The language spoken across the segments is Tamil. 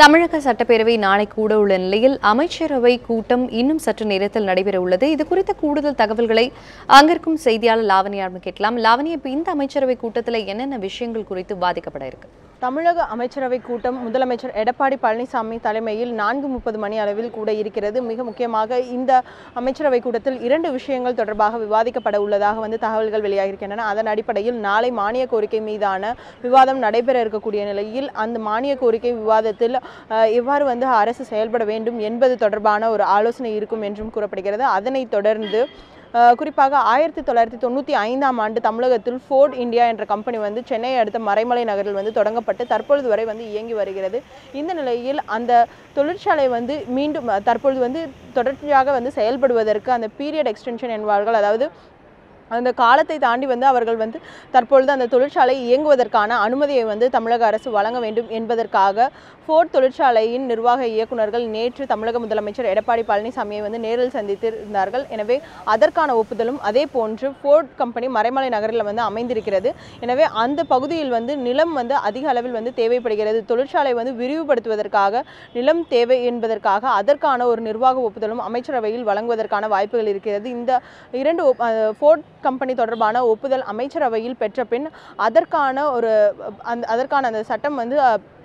தமிழக சட்டப்பேரவை நாளை கூட உள்ள நிலையில் அமைச்சரவை கூட்டம் இன்னும் சற்று நேரத்தில் நடைபெற உள்ளது இது குறித்த கூடுதல் தகவல்களை அங்கிருக்கும் செய்தியாளர் லாவணியாரிடம் கேட்கலாம். லாவணி இப்போ இந்த அமைச்சரவை கூட்டத்தில் என்னென்ன விஷயங்கள் குறித்து பாதிக்கப்பட இருக்கு? தமிழக அமைச்சரவை கூட்டம் முதலமைச்சர் எடப்பாடி பழனிசாமி தலைமையில் நான்கு முப்பது மணி அளவில் கூட இருக்கிறது. மிக முக்கியமாக இந்த அமைச்சரவை கூட்டத்தில் இரண்டு விஷயங்கள் தொடர்பாக விவாதிக்கப்பட உள்ளதாக வந்து தகவல்கள் வெளியாகியிருக்கின்றன. அதன் அடிப்படையில் நாளை மானிய கோரிக்கை மீதான விவாதம் நடைபெற இருக்கக்கூடிய நிலையில் அந்த மானிய கோரிக்கை விவாதத்தில் எவ்வாறு வந்து அரசு செயல்பட வேண்டும் என்பது தொடர்பான ஒரு ஆலோசனை இருக்கும் என்றும் கூறப்படுகிறது. அதனைத் தொடர்ந்து குறிப்பாக ஆயிரத்தி தொள்ளாயிரத்தி தொண்ணூற்றி ஐந்தாம் ஆண்டு தமிழகத்தில் ஃபோர்ட் இந்தியா என்ற கம்பெனி வந்து சென்னை அடுத்த மறைமலை நகரில் வந்து தொடங்கப்பட்டு தற்பொழுது வரை வந்து இயங்கி வருகிறது. இந்த நிலையில் அந்த தொழிற்சாலை வந்து மீண்டும் தற்பொழுது வந்து தொடர்ச்சியாக வந்து செயல்படுவதற்கு அந்த பீரியட் எக்ஸ்டென்ஷன் என்பார்கள். அதாவது அந்த காலத்தை தாண்டி வந்து அவர்கள் வந்து தற்பொழுது அந்த தொழிற்சாலை இயங்குவதற்கான அனுமதியை வந்து தமிழக அரசு வழங்க வேண்டும் என்பதற்காக ஃபோர்ட் தொழிற்சாலையின் நிர்வாக இயக்குநர்கள் நேற்று தமிழக முதலமைச்சர் எடப்பாடி பழனிசாமியை வந்து நேரில் சந்தித்திருந்தார்கள். எனவே அதற்கான ஒப்புதலும் அதே போன்று ஃபோர்ட் கம்பெனி மறைமலை நகரில் வந்து அமைந்திருக்கிறது. எனவே அந்த பகுதியில் வந்து நிலம் வந்து அதிக அளவில் வந்து தேவைப்படுகிறது. தொழிற்சாலை வந்து விரிவுபடுத்துவதற்காக நிலம் தேவை என்பதற்காக அதற்கான ஒரு நிர்வாக ஒப்புதலும் அமைச்சரவையில் வழங்குவதற்கான வாய்ப்புகள் இருக்கிறது. இந்த இரண்டு ஃபோர்ட் கம்பெனி தொடர்பான ஒப்புதல் அமைச்சரவையில் பெற்ற பின் அதற்கான ஒரு அந்த அதற்கான அந்த சட்டம் வந்து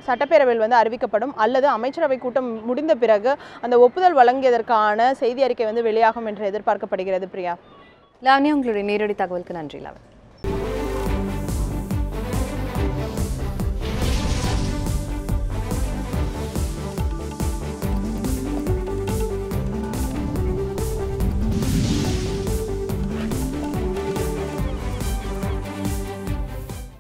சட்டப்பேரவையில் வந்து அறிவிக்கப்படும். அல்லது அமைச்சரவை கூட்டம் முடிந்த பிறகு அந்த ஒப்புதல் வழங்கியதற்கான செய்தி அறிக்கை வந்து வெளியாகும் என்று எதிர்பார்க்கப்படுகிறது பிரியா. லாவண்யா உங்களுடைய நேரடி தகவலுக்கு நன்றி லாவண்யா